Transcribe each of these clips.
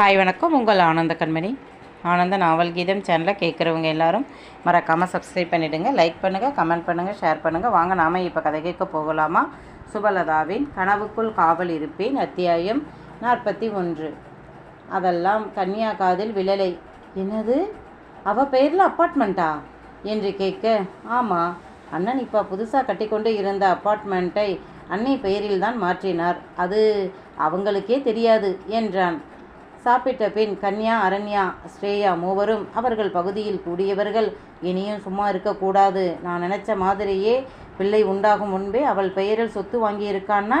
Hi வணக்கம். உங்கள் ஆனந்த கண்மணி. ஆனந்த நாவல் கீதம் சேனலை கேட்குறவங்க எல்லாரும் மறக்காமல் சப்ஸ்கிரைப் பண்ணிவிடுங்க லைக் பண்ணுங்கள் கமெண்ட் பண்ணுங்கள் ஷேர் பண்ணுங்கள் வாங்க நாம் இப்போ கதை கேட்க போகலாமா? சுபலதாவின் கனவுக்குள் காவல் இருப்பேன். அத்தியாயம் நாற்பத்தி ஒன்று. அதெல்லாம் கன்னியா காதில் விழலை. என்னது? அவ பெயரில் அப்பார்ட்மெண்ட்டா என்று கேட்க ஆமாம் அண்ணன் இப்போ புதுசாக கட்டிக்கொண்டு இருந்த அப்பார்ட்மெண்ட்டை அன்னை பெயரில்தான் மாற்றினார். அது அவங்களுக்கே தெரியாது என்றான். சாப்பிட்ட பின் கன்யா அரண்யா ஸ்ரேயா மூவரும் அவர்கள் பகுதியில் கூடியவர்கள். இனியும் சும்மா இருக்கக்கூடாது. நான் நினச்ச மாதிரியே பிள்ளை உண்டாகும் முன்பே அவள் பெயரில் சொத்து வாங்கியிருக்கான்னா?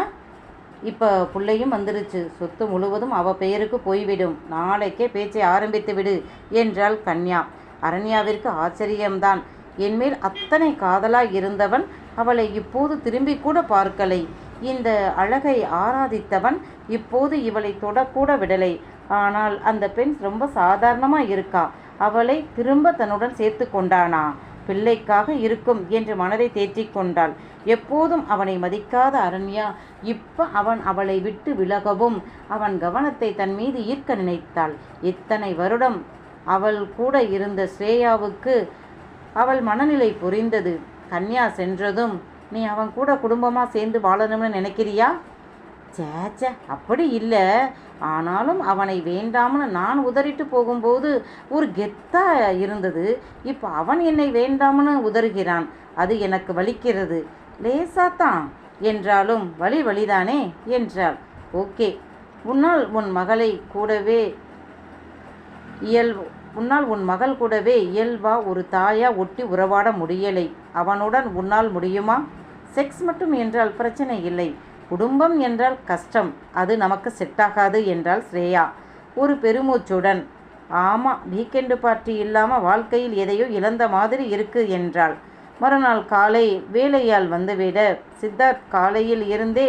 இப்போ பிள்ளையும் வந்துருச்சு. சொத்து முழுவதும் அவ பெயருக்கு போய்விடும். நாளைக்கே பேச்சை ஆரம்பித்து விடு என்றாள் கன்யா. அரண்யாவிற்கு ஆச்சரியம்தான். என்மேல் அத்தனை காதலாய் இருந்தவன் அவளை இப்போது திரும்பி கூட பார்க்கலை. இந்த அழகை ஆராதித்தவன் இப்போது இவளை தொடக்கூட விடலை. ஆனால் அந்த பெண் ரொம்ப சாதாரணமாக இருக்கா? அவளை திரும்ப தன்னுடன் சேர்த்து கொண்டானா? பிள்ளைக்காக இருக்கும் என்று மனதை தேற்றிக் கொண்டாள். எப்போதும் அவனை மதிக்காத அரண்யா இப்ப அவன் அவளை விட்டு விலகவும் அவன் கவனத்தை தன் மீது ஈர்க்க நினைத்தாள். இத்தனை வருடம் அவள் கூட இருந்த ஸ்ரேயாவுக்கு அவள் மனநிலை புரிந்தது. கன்யா சென்றதும் நீ அவன் கூட குடும்பமாக சேர்ந்து வாழணும்னு நினைக்கிறியா? சேச்சே அப்படி இல்லை. ஆனாலும் அவனை வேண்டாம்னு நான் உதறிட்டு போகும்போது ஒரு கெத்தா இருந்தது. இப்போ அவன் என்னை வேண்டாம்னு உதறுகிறான். அது எனக்கு வலிக்கிறது. லேசாத்தான். என்றாலும் வழி வழிதானே என்றாள். ஓகே. உன்னால் உன் மகளை கூடவே இயல் உன்னால் உன் மகள் கூடவே இயல்பா ஒரு தாயா ஒட்டி உறவாட முடியலை. அவனுடன் உன்னால் முடியுமா? செக்ஸ் மட்டும் என்றால் பிரச்சனை இல்லை. குடும்பம் என்றால் கஷ்டம் அது நமக்கு செட்டாகாது என்றாள் ஸ்ரேயா. ஒரு பெருமூச்சுடன் ஆமாம் வீக்கெண்டு பார்ட்டி இல்லாமல் வாழ்க்கையில் எதையோ இழந்த மாதிரி இருக்கு என்றாள். மறுநாள் காலை வேலையால் வந்துவிட சித்தார்த் காலையில் இருந்தே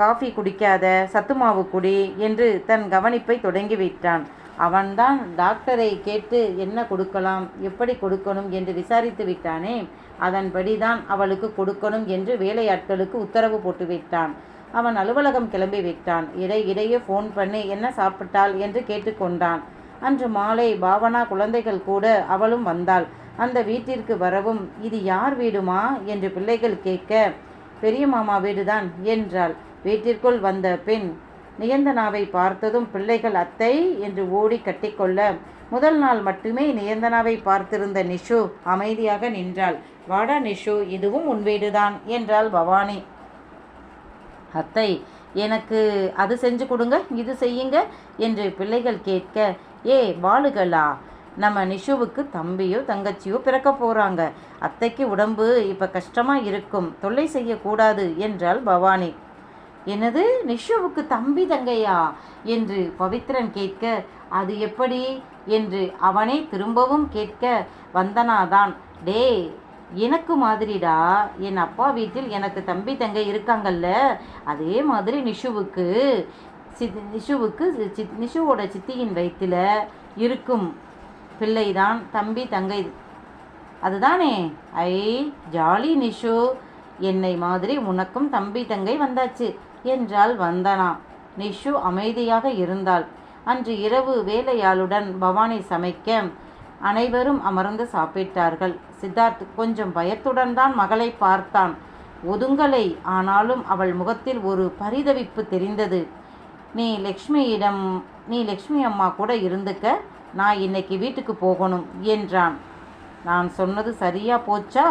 காஃபி குடிக்காத சத்துமாவு குடி என்று தன் கவனிப்பை தொடங்கிவிட்டான் அவன்தான் டாக்டரை கேட்டு என்ன கொடுக்கலாம் எப்படி கொடுக்கணும் என்று விசாரித்து விட்டானே அதன்படிதான் அவளுக்கு கொடுக்கணும் என்று வேலையாட்களுக்கு உத்தரவு போட்டு விட்டான். அவன் அலுவலகம் கிளம்பி விட்டான். இடை இடையே ஃபோன் பண்ணி என்ன சாப்பிட்டாள்? என்று கேட்டுக்கொண்டான். அன்று மாலை பாவனா குழந்தைகள் கூட அவளும் வந்தாள். அந்த வீட்டிற்கு வரவும் இது யார் வீடுமா? என்று பிள்ளைகள் கேட்க பெரிய மாமா வீடுதான் என்றாள். வீட்டிற்குள் வந்த பெண் நியந்தனாவை பார்த்ததும் பிள்ளைகள் அத்தை என்று ஓடி கட்டிக்கொள்ள முதல் நாள் மட்டுமே நியந்தனாவை பார்த்திருந்த நிஷு அமைதியாக நின்றாள். வாடா நிஷு இதுவும் உன் வீடுதான் என்றாள் பவானி. அத்தை எனக்கு அது செஞ்சு கொடுங்க இது செய்யுங்க என்று பிள்ளைகள் கேட்க ஏ வாளுகளா? நம்ம நிஷுவுக்கு தம்பியோ தங்கச்சியோ பிறக்க போகிறாங்க அத்தைக்கு உடம்பு இப்போ கஷ்டமாக இருக்கும் தொல்லை செய்யக்கூடாது என்றாள் பவானி. என்னது? நிஷுவுக்கு தம்பி தங்கையா? என்று பவித்ரன் கேட்க அது எப்படி? என்று அவனே திரும்பவும் கேட்க வந்தனாதான் டே எனக்கு மாதிரிடா. என் அப்பா வீட்டில் எனக்கு தம்பி தங்கை இருக்காங்கல்ல. அதே மாதிரி நிஷுவுக்கு சித் நிஷுவுக்கு சித் நிஷுவோட சித்தியின் வயிற்றில் இருக்கும் பிள்ளைதான் தம்பி தங்கை. அதுதானே? ஐ ஜாலி நிஷு. என்னை மாதிரி உனக்கும் தம்பி தங்கை வந்தாச்சு. என்றாள் வந்தனா. நிஷு அமைதியாக இருந்தாள். அன்று இரவு வேலையாளுடன் பவானி சமைக்க அனைவரும் அமர்ந்து சாப்பிட்டார்கள். சித்தார்த் கொஞ்சம் பயத்துடன் தான் மகளை பார்த்தான். ஒதுங்கலை. ஆனாலும் அவள் முகத்தில் ஒரு பரிதவிப்பு தெரிந்தது. நீ லக்ஷ்மியிடம் நீ லக்ஷ்மி அம்மா கூட இருந்துக்க. நான் இன்னைக்கு வீட்டுக்கு போகணும் என்றான். நான் சொன்னது சரியா போச்சா?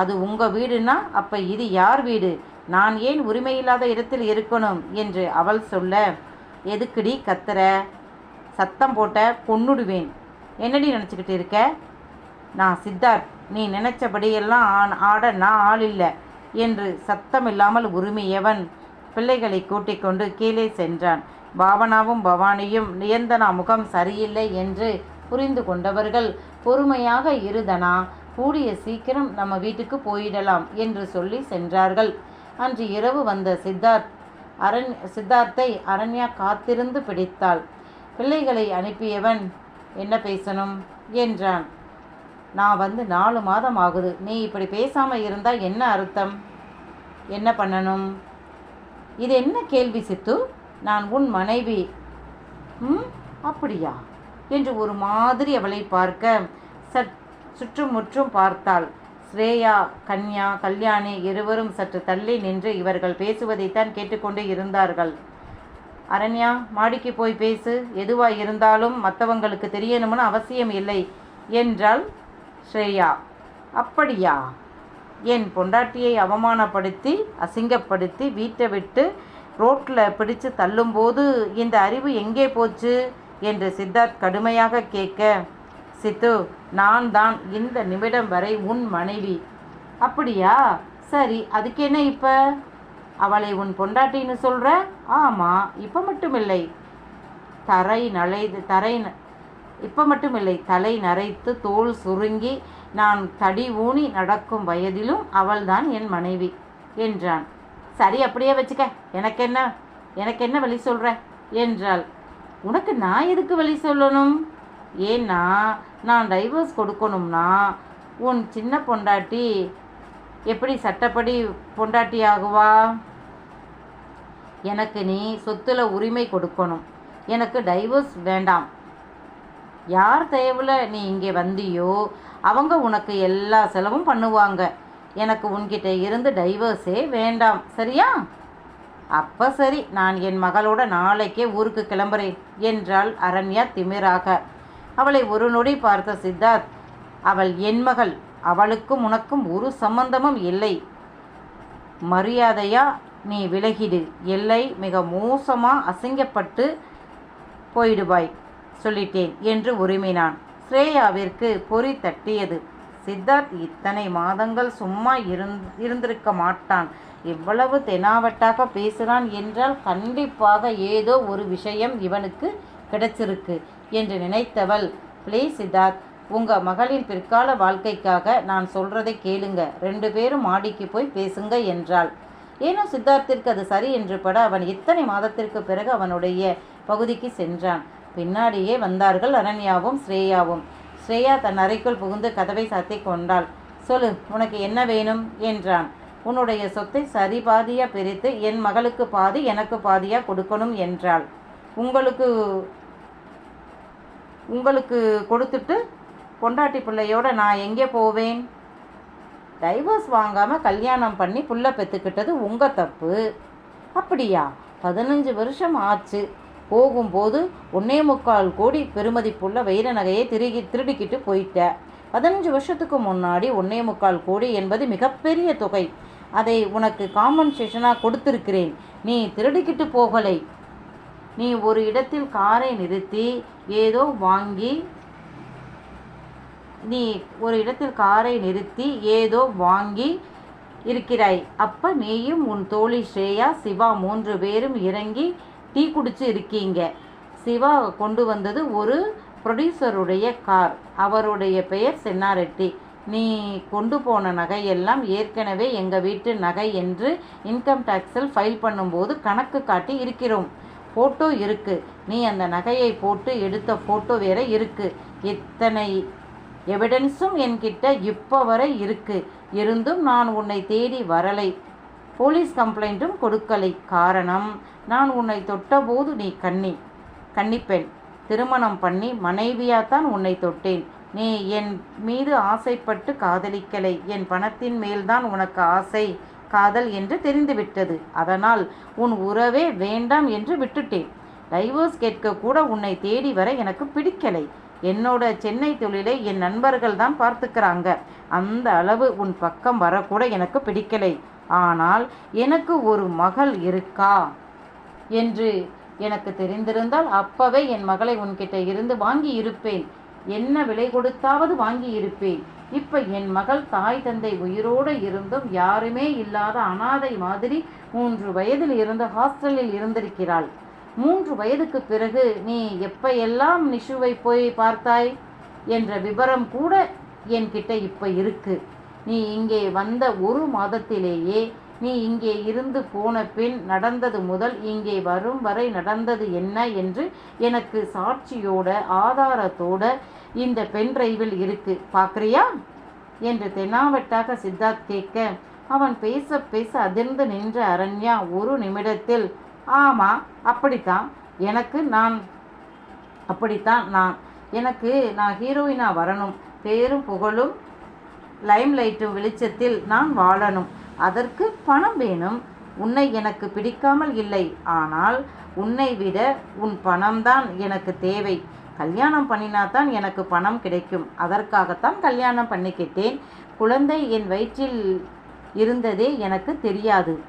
அது உங்கள் வீடுனா அப்போ இது யார் வீடு? நான் ஏன் உரிமையில்லாத இடத்தில் இருக்கணும்? என்று அவள் சொல்ல எதுக்குடி கத்துற? சத்தம் போட்ட கொன்னுடுவேன் என்னடி நினச்சிக்கிட்டு இருக்க? நான் சித்தார்த். நீ நினைச்சபடியெல்லாம் ஆன் ஆட நான் ஆள் இல்லை. என்று சத்தம் இல்லாமல் உரிமையவன் பிள்ளைகளை கூட்டிக் கொண்டு கீழே சென்றான். பாவனாவும் பவானியும் நியந்தனா முகம் சரியில்லை என்று புரிந்து கொண்டவர்கள் பொறுமையாக இருதனா கூடிய சீக்கிரம் நம்ம வீட்டுக்கு போயிடலாம் என்று சொல்லி சென்றார்கள். அன்று இரவு வந்த சித்தார்த் அரண் சித்தார்த்தை அரண்யா காத்திருந்து பிடித்தாள். பிள்ளைகளை அனுப்பியவன் என்ன பேசணும்? என்றான். நான் வந்து நாலு மாதம் ஆகுது. நீ இப்படி பேசாமல் இருந்தால் என்ன அர்த்தம்? என்ன பண்ணணும்? இது என்ன கேள்வி சித்து? நான் உன் மனைவி. ம் அப்படியா? என்று ஒரு மாதிரி அவளை பார்க்க சற் சுற்றுமுற்றும் பார்த்தாள். ஸ்ரேயா கன்யா கல்யாணி இருவரும் சற்று தள்ளி நின்று இவர்கள் பேசுவதைத்தான் கேட்டுக்கொண்டு இருந்தார்கள். அரண்யா மாடிக்கு போய் பேசு. எதுவா இருந்தாலும் மற்றவங்களுக்கு தெரியணும்னு அவசியம் இல்லை என்றாள் ஸ்ரேயா. அப்படியா? என் பொண்டாட்டியை அவமானப்படுத்தி அசிங்கப்படுத்தி வீட்டை விட்டு ரோட்டில் பிடிச்சு தள்ளும்போது இந்த அறிவு எங்கே போச்சு? என்று சித்தார்த் கடுமையாக கேட்க சித்து நான் தான் இந்த நிமிடம் வரை உன் மனைவி. அப்படியா? சரி அதுக்கு என்ன இப்போ? அவளை உன் பொண்டாட்டின்னு சொல்கிற ஆமாம் இப்போ மட்டுமில்லை. தரை நலைது தரை ந- இப்போ மட்டுமில்லை. தலை நரைத்து தோல் சுருங்கி நான் தடி ஊனி நடக்கும் வயதிலும் அவள்தான் என் மனைவி என்றான். சரி அப்படியே வச்சுக்க. எனக்கு என்ன எனக்கு என்ன வழி சொல்கிற என்றாள். உனக்கு நான் எதுக்கு வழி சொல்லணும்? ஏன்னா நான் டைவர்ஸ் கொடுக்கணும்னா உன் சின்ன பொண்டாட்டி எப்படி சட்டப்படி பொண்டாட்டி ஆகுவா எனக்கு நீ சொத்துல உரிமை கொடுக்கணும். எனக்கு டைவர்ஸ் வேண்டாம். யார் தயவில் நீ இங்கே வந்தியோ அவங்க உனக்கு எல்லா செலவும் பண்ணுவாங்க. எனக்கு உன்கிட்ட இருந்து டைவர்ஸே வேண்டாம். சரியா? அப்போ சரி நான் என் மகளோட நாளைக்கே ஊருக்கு கிளம்புறேன் என்றாள் அரண்யா திமிராக. அவளை ஒரு நொடி பார்த்த சித்தார்த் அவள் என் மகள் அவளுக்கும் உனக்கும் ஒரு சம்பந்தமும் இல்லை. மரியாதையா நீ விலகிடு. எல்லை மிக மோசமாக அசிங்கப்பட்டு போயிடுவாய் சொல்லிட்டேன் என்று உரிமினான். ஸ்ரேயாவிற்கு பொறி தட்டியது. சித்தார்த் இத்தனை மாதங்கள் சும்மா இருந் இருந்திருக்க மாட்டான். இவ்வளவு தெனாவட்டாக பேசுகிறான் என்றால் கண்டிப்பாக ஏதோ ஒரு விஷயம் இவனுக்கு கிடைச்சிருக்கு. என்று நினைத்தவள் ப்ளீஸ் சித்தார்த் உங்கள் மகளின் பிற்கால வாழ்க்கைக்காக நான் சொல்கிறதை கேளுங்க. ரெண்டு பேரும் மாடிக்கு போய் பேசுங்க என்றாள். ஏனோ சித்தார்த்திற்கு அது சரி என்று பட அவன் இத்தனை மாதத்திற்கு பிறகு அவனுடைய பகுதிக்கு சென்றான். பின்னாடியே வந்தார்கள் அரண்யாவும் ஸ்ரேயாவும். ஸ்ரேயா தன் அறைக்குள் புகுந்து கதவை சாத்தி கொண்டாள். சொல்லு உனக்கு என்ன வேணும்? என்றான். உன்னுடைய சொத்தை சரி பாதியாக பிரித்து என் மகளுக்கு பாதி எனக்கு பாதியாக கொடுக்கணும் என்றாள். உங்களுக்கு உங்களுக்கு கொடுத்துட்டு பொண்டாட்டி பிள்ளையோட நான் எங்கே போவேன்? டைவர்ஸ் வாங்காமல் கல்யாணம் பண்ணி புள்ள பெற்றுக்கிட்டது உங்கள் தப்பு. அப்படியா? பதினஞ்சு வருஷம் ஆச்சு. போகும்போது ஒன்னே முக்கால் கோடி பெருமதிப்புள்ள வைர நகையை திருகி திருடிக்கிட்டு போயிட்ட. பதினஞ்சு வருஷத்துக்கு முன்னாடி ஒன்னே முக்கால் கோடி என்பது மிகப்பெரிய தொகை. அதை உனக்கு காம்பன்சேஷனாக கொடுத்துருக்கிறேன். நீ திருடிக்கிட்டு போகலை. நீ ஒரு இடத்தில் காரை நிறுத்தி ஏதோ வாங்கி நீ ஒரு இடத்தில் காரை நிறுத்தி ஏதோ வாங்கி இருக்கிறாய். அப்ப நீயும் உன் தோழி ஸ்ரேயா சிவா மூன்று பேரும் இறங்கி டீ குடிச்சு இருக்கீங்க. சிவா கொண்டு வந்தது ஒரு ப்ரொடியூசருடைய கார். அவருடைய பெயர் சென்னாரெட்டி. நீ கொண்டு போன நகையெல்லாம் ஏற்கனவே எங்கள் வீட்டு நகை என்று இன்கம் டேக்ஸில் ஃபைல் பண்ணும்போது கணக்கு காட்டி இருக்கிறோம். ஃபோட்டோ இருக்குது நீ அந்த நகையை போட்டு எடுத்த ஃபோட்டோ வேற இருக்கு. இத்தனை எவிடன்ஸும் என்கிட்ட இப்போ வரை இருக்குது இருந்தும் நான் உன்னை தேடி வரலை. போலீஸ் கம்ப்ளைண்ட்டும் கொடுக்கலை. காரணம் நான் உன்னை தொட்டபோது நீ கண்ணி கன்னிப்பெண். திருமணம் பண்ணி மனைவியாத்தான் உன்னை தொட்டேன். நீ என் மீது ஆசைப்பட்டு காதலிக்கலை. என் பணத்தின் மேல்தான் உனக்கு ஆசை. காதல் என்று தெரிந்துவிட்டது. அதனால் உன் உறவே வேண்டாம் என்று விட்டுட்டேன். டைவர்ஸ் கேட்க கூட உன்னை தேடி வர எனக்கு பிடிக்கலை. என்னோட சென்னை தொழிலை என் நண்பர்கள் தான் பார்த்துக்கிறாங்க. அந்த அளவு உன் பக்கம் வரக்கூட எனக்கு பிடிக்கலை. ஆனால் எனக்கு ஒரு மகள் இருக்கா? என்று எனக்கு தெரிந்திருந்தால் அப்பவே என் மகளை உன்கிட்ட இருந்து வாங்கி இருப்பேன் என்ன விலை கொடுத்தாவது வாங்கி இருப்பேன் இப்போ என் மகள் தாய் தந்தை உயிரோடு இருந்தும் யாருமே இல்லாத அனாதை மாதிரி மூன்று வயதில் இருந்து ஹாஸ்டலில் இருந்திருக்கிறாள். மூன்று வயதுக்கு பிறகு நீ எப்ப எல்லாம் நிஷுவை போய் பார்த்தாய்? என்ற விவரம் கூட என்கிட்ட இப்போ இருக்கு. நீ இங்கே வந்த ஒரு மாதத்திலேயே நீ இங்கே இருந்து போன பின் நடந்தது முதல் இங்கே வரும் வரை நடந்தது என்ன என்று எனக்கு சாட்சியோட ஆதாரத்தோட இந்த பென் டிரைவில் இருக்கு. பார்க்குறியா? என்று தென்னாவட்டாக சித்தார்த் கேட்க அவன் பேச பேச அதிர்ந்து நின்ற அரண்யா ஒரு நிமிடத்தில் ஆமா அப்படித்தான். எனக்கு நான் அப்படித்தான் நான். எனக்கு நான் ஹீரோயினாக வரணும். பேரும் புகழும் லைம்லைட்டும் வெளிச்சத்தில் நான் வாழணும். அதற்கு பணம் வேணும். உன்னை எனக்கு பிடிக்காமல் இல்லை. ஆனால் உன்னை விட உன் பணம்தான் எனக்கு தேவை. கல்யாணம் பண்ணினாதான் எனக்கு பணம் கிடைக்கும். அதற்காகத்தான் கல்யாணம் பண்ணிக்கிட்டேன். குழந்தை என் வயிற்றில் இருந்ததே எனக்கு தெரியாது.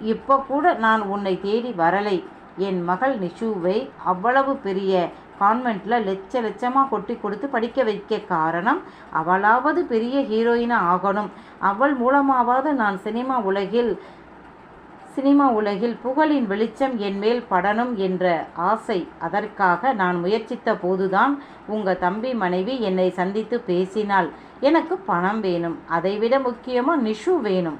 இப்போ கூட நான் உன்னை தேடி வரலை. என் மகள் நிஷுவை அவ்வளவு பெரிய கான்வெண்ட்டில் லட்ச லட்சமாக கொட்டி கொடுத்து படிக்க வைக்க காரணம் அவளாவது பெரிய ஹீரோயினாக ஆகணும். அவள் மூலமாவது நான் சினிமா உலகில் சினிமா உலகில் புகழின் வெளிச்சம் என் மேல் படணும் என்ற ஆசை. அதற்காக நான் முயற்சித்த போதுதான் உங்க தம்பி மனைவி என்னை சந்தித்து பேசினாள். எனக்கு பணம் வேணும். அதைவிட முக்கியமாக நிஷு வேணும்.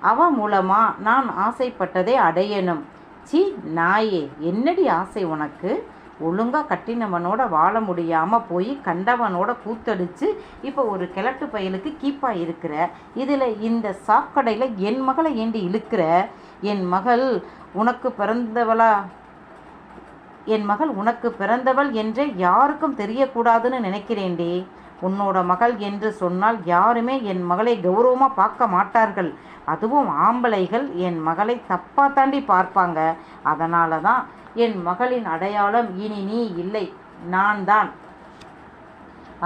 அவ மூலமா நான் ஆசைப்பட்டதை அடையணும். சி நாயே என்னடி ஆசை உனக்கு? ஒழுங்காக கட்டினவனோட வாழ முடியாமல் போய் கண்டவனோட கூத்தடிச்சு இப்போ ஒரு கிழட்டு பயலுக்கு கீப்பாக இருக்கிற இதில் இந்த சாக்கடையில் என் மகளை ஏண்டி இழுக்கிற? என் மகள் உனக்கு பிறந்தவளா? என் மகள் உனக்கு பிறந்தவள் என்றே யாருக்கும் தெரியக்கூடாதுன்னு நினைக்கிறேன்டி. உன்னோட மகள் என்று சொன்னால் யாருமே என் மகளை கௌரவமாக பார்க்க மாட்டார்கள். அதுவும் ஆம்பளைகள் என் மகளை தப்பா தாண்டி பார்ப்பாங்க. அதனால தான் என் மகளின் அடையாளம் இனி நீ இல்லை நான் தான்.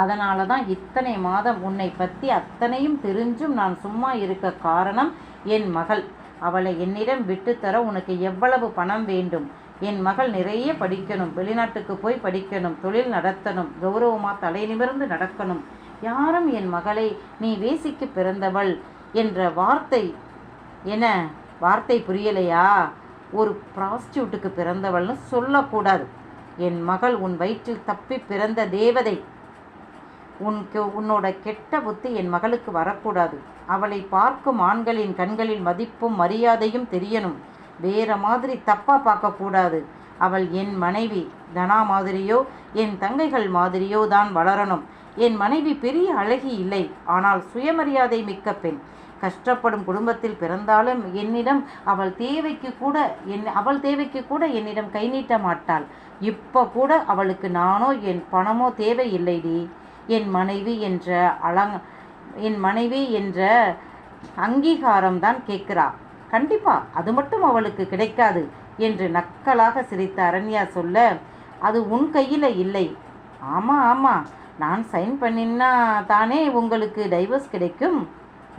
அதனால தான் இத்தனை மாதம் உன்னை பற்றி அத்தனையும் தெரிஞ்சும் நான் சும்மா இருக்க காரணம் என் மகள். அவளை என்னிடம் விட்டுத்தர உனக்கு எவ்வளவு பணம் வேண்டும்? என் மகள் நிறைய படிக்கணும் வெளிநாட்டுக்கு போய் படிக்கணும் தொழில் நடத்தணும் கௌரவமாக தலை நிமிர்ந்து நடக்கணும். யாரும் என் மகளை நீ வேசிக்கு பிறந்தவள் என்ற வார்த்தை என வார்த்தை புரியலையா? ஒரு ப்ராஸ்டியூட்டுக்கு பிறந்தவள்னு சொல்லக்கூடாது. என் மகள் உன் வயிற்றில் தப்பி பிறந்த தேவதை. உன் கெ- உன்னோட கெட்ட புத்தி என் மகளுக்கு வரக்கூடாது. அவளை பார்க்கும் ஆண்களின் கண்களில் மதிப்பும் மரியாதையும் தெரியணும். வேற மாதிரி தப்பா பார்க்கக்கூடாது அவள் என் மனைவி தனா மாதிரியோ என் தங்கைகள் மாதிரியோ தான் வளரணும். என் மனைவி பெரிய அழகி இல்லை. ஆனால் சுயமரியாதை மிக்க பெண். கஷ்டப்படும் குடும்பத்தில் பிறந்தாலும் என்னிடம் அவள் தேவைக்கு கூட என் அவள் தேவைக்கு கூட என்னிடம் கை நீட்ட மாட்டாள். இப்போ கூட அவளுக்கு நானோ என் பணமோ தேவையில்லைடி. என் மனைவி என்ற அலங் என் மனைவி என்ற அங்கீகாரம் தான் கேட்கிறா. கண்டிப்பா அது மட்டும் அவளுக்கு கிடைக்காது என்று நக்கலாக சிரித்த அரண்யா சொல்ல அது உன் கையில் இல்லை. ஆமாம் ஆமாம் நான் சைன் பண்ணினா தானே உங்களுக்கு டைவர்ஸ் கிடைக்கும்.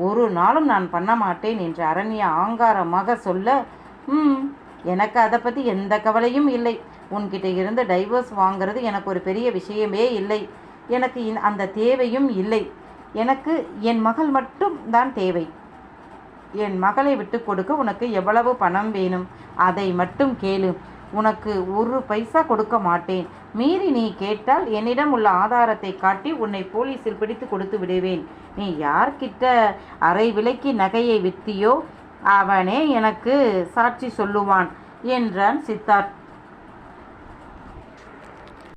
ஒரு நாளும் நான் பண்ண மாட்டேன் என்று அரண்யா ஆங்காரமாக சொல்ல ம் எனக்கு அதை பற்றி எந்த கவலையும் இல்லை. உன்கிட்ட இருந்து டைவர்ஸ் வாங்குறது எனக்கு ஒரு பெரிய விஷயமே இல்லை. எனக்கு அந்த தேவையும் இல்லை. எனக்கு என் மகள் மட்டும் தான் தேவை. என் மகளை விட்டு கொடுக்க உனக்கு எவ்வளவு பணம் வேணும்? அதை மட்டும் கேளு. உனக்கு ஒரு பைசா கொடுக்க மாட்டேன். மீறி நீ கேட்டால் என்னிடம் உள்ள ஆதாரத்தை காட்டி உன்னை போலீஸில் பிடித்து கொடுத்து விடுவேன். நீ யார்கிட்ட அரை விலைக்கு நகையை வித்தியோ அவனே எனக்கு சாட்சி சொல்லுவான் என்றான் சித்தார்த்.